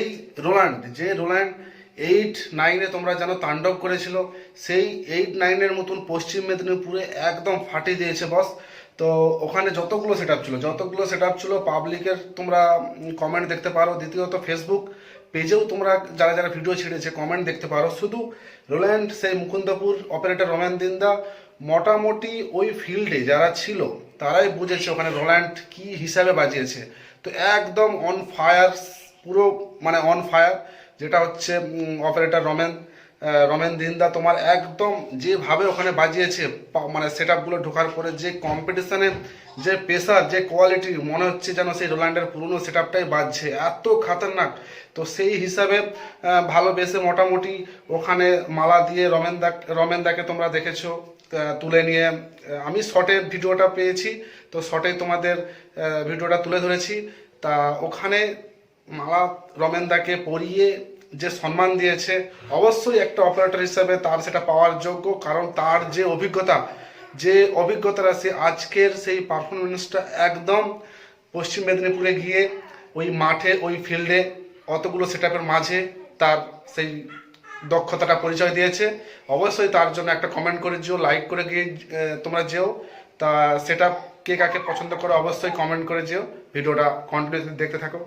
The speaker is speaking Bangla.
সেই রোল্যান্ড যে রোল্যান্ড এইট নাইনে তোমরা জানো তাণ্ডব করেছিল, সেই এইট নাইনের মতন পশ্চিম মেদিনীপুরে একদম ফাটিয়ে দিয়েছে বস তো ওখানে যতগুলো সেট ছিল, যতগুলো সেট ছিল পাবলিকের তোমরা কমেন্ট দেখতে পারো। দ্বিতীয়ত ফেসবুক পেজেও তোমরা যারা যারা ভিডিও ছেড়েছে কমেন্ট দেখতে পারো। শুধু রোল্যান্ড সেই মুকুন্দপুর অপারেটর রোম্যান দিন্দা, মোটামুটি ওই ফিল্ডে যারা ছিল, তারাই বুঝেছে ওখানে রোল্যান্ড কি হিসাবে বাজিয়েছে। তো একদম অন ফায়ার পুরো মানে অন ফায়ার যেটা হচ্ছে অপারেটর রমেন রমেন দিন্দা তোমার একদম যেভাবে ওখানে বাজিয়েছে মানে সেট আপগুলো ঢোকার পরে যে কম্পিটিশনে যে পেশার যে কোয়ালিটি মনে হচ্ছে যেন সেই রোল্যান্ডের পুরনো সেট আপটাই বাজছে, এত খাতারনাক। তো সেই হিসাবে ভালোবেসে মোটামুটি ওখানে মালা দিয়ে রমেন দা, রমেন দাকে তোমরা দেখেছ তুলে নিয়ে আমি শর্টে ভিডিওটা পেয়েছি, তো শর্টে তোমাদের ভিডিওটা তুলে ধরেছি। তা ওখানে মালা রমেনদাকে পরিয়ে যে সম্মান দিয়েছে, অবশ্যই একটা অপারেটর হিসাবে তার সেটা পাওয়ার যোগ্য, কারণ তার যে অভিজ্ঞতা, যে অভিজ্ঞতাটা সে আজকের সেই পারফরমেন্সটা একদম পশ্চিম মেদিনীপুরে গিয়ে ওই মাঠে, ওই ফিল্ডে অতগুলো সেট মাঝে তার সেই দক্ষতাটা পরিচয় দিয়েছে। অবশ্যই তার জন্য একটা কমেন্ট করে যেও লাইক করে গিয়ে তোমরা যেও। তা সেটা কে কাকে পছন্দ করো, অবশ্যই কমেন্ট করে যেও। ভিডিওটা কন্টিনিউ দেখতে থাকো।